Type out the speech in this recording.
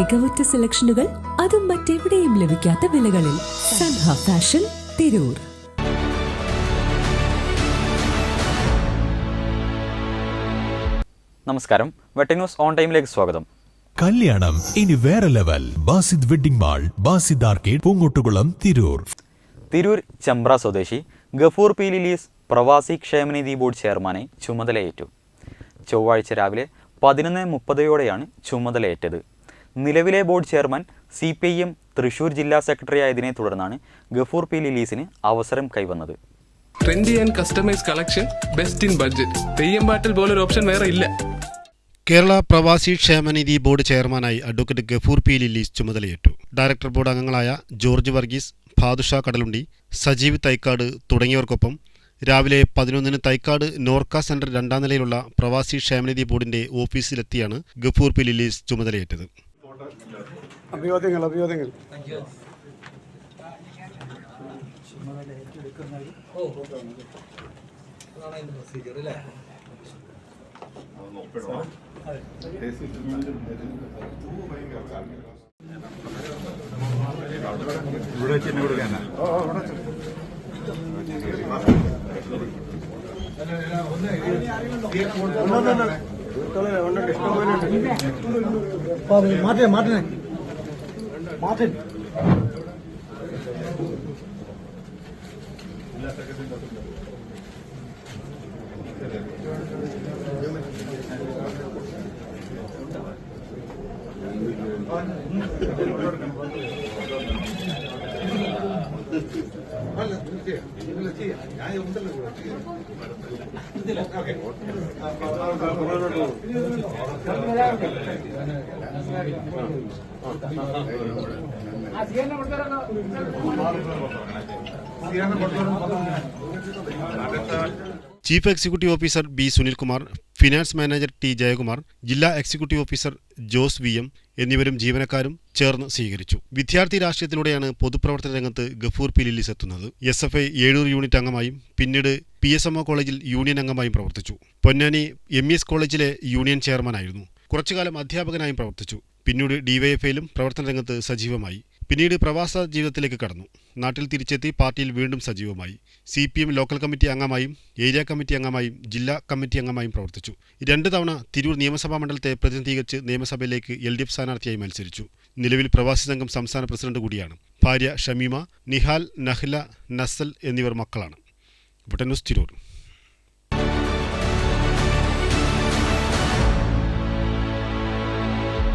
മികവുറ്റ സെലക്ഷനുകൾ അതും മറ്റെവിടെയും ലഭിക്കാത്ത വിലകളിൽ സൻഹ ഫാഷൻ തിരൂർ. നമസ്കാരം. വെട്ടന്യൂസ് ഓൺ ടൈമിലേക്ക് സ്വാഗതം. കല്യാണം ഇനി വേറെ level. Basid wedding mall Basid arcade Poongottukulam Tirur. Tirur Chembra സ്വദേശി ഗഫൂർ പി ലിലീസ് പ്രവാസി ക്ഷേമനിധി ബോർഡ് ചെയർമാനെ ചുമതലയേറ്റു. ചൊവ്വാഴ്ച രാവിലെ പതിനൊന്ന് മുപ്പതോടെയാണ് ചുമതലയേറ്റത്. നിലവിലെ board chairman C P I M Thrissur ജില്ലാ സെക്രട്ടറി ആയതിനെ തുടർന്നാണ് ഗഫൂർ പി ലിലീസിന് അവസരം കൈവന്നത്. Trendy and customise collection best in budget Theyyam പാട്ടിൽ പോലൊരു ഓപ്ഷൻ വേറെ ഇല്ല. കേരള പ്രവാസി ക്ഷേമനിധി ബോർഡ് ചെയർമാനായി അഡ്വക്കേറ്റ് ഗഫൂർ പി ലില്ലീസ് ചുമതലയേറ്റു. ഡയറക്ടർ ബോർഡ് അംഗങ്ങളായ ജോർജ് വർഗീസ് ഭാദുഷ കടലുണ്ടി സജീവ് തൈക്കാട് തുടങ്ങിയവർക്കൊപ്പം രാവിലെ പതിനൊന്നിന് തൈക്കാട് നോർക്ക സെന്റർ രണ്ടാം നിലയിലുള്ള പ്രവാസി ക്ഷേമനിധി ബോർഡിന്റെ ഓഫീസിലെത്തിയാണ് ഗഫൂർ പി ലില്ലീസ് ചുമതലയേറ്റത്. അഭിവാദ്യങ്ങൾ അഭിവാദ്യങ്ങൾ. మాటే మాటనే మాటే Thank you. chief executive officer B Sunilkumar finance manager T Jayakumar ജില്ലാ executive officer Jose V M എന്നിവരും ജീവനക്കാരും ചേർന്ന് സ്വീകരിച്ചു. വിദ്യാർത്ഥി രാഷ്ട്രീയത്തിലൂടെയാണ് പൊതുപ്രവർത്തന രംഗത്ത് ഗഫൂർ പി ലില്ലിസ് എത്തുന്നത്. S F I Ezhur unit അംഗമായും പിന്നീട് പി എസ് എം ഒ കോളേജിൽ യൂണിയൻ അംഗമായും പ്രവർത്തിച്ചു. പൊന്നാനി എം ഇ എസ് കോളേജിലെ യൂണിയൻ ചെയർമാനായിരുന്നു. കുറച്ചുകാലം അധ്യാപകനായും പ്രവർത്തിച്ചു. പിന്നീട് ഡിവൈഎഫ്ഐയിലും പ്രവർത്തന രംഗത്ത് സജീവമായി. പിന്നീട് പ്രവാസ ജീവിതത്തിലേക്ക് കടന്നു. നാട്ടിൽ തിരിച്ചെത്തി പാർട്ടിയിൽ വീണ്ടും സജീവമായി. C P M local committee അംഗമായും area committee അംഗമായും ജില്ലാ കമ്മിറ്റി അംഗമായും പ്രവർത്തിച്ചു. രണ്ട് തവണ തിരൂർ നിയമസഭാ മണ്ഡലത്തെ പ്രതിനിധീകരിച്ച് നിയമസഭയിലേക്ക് എൽ ഡി എഫ് സ്ഥാനാർത്ഥിയായി മത്സരിച്ചു. നിലവിൽ പ്രവാസി സംഘം സംസ്ഥാന പ്രസിഡന്റ് കൂടിയാണ്. ഭാര്യ ഷമീമ നിഹാൽ നഹ്ല നസൽ എന്നിവർ മക്കളാണ്. ബുട്ടനുസ് തിരൂർ.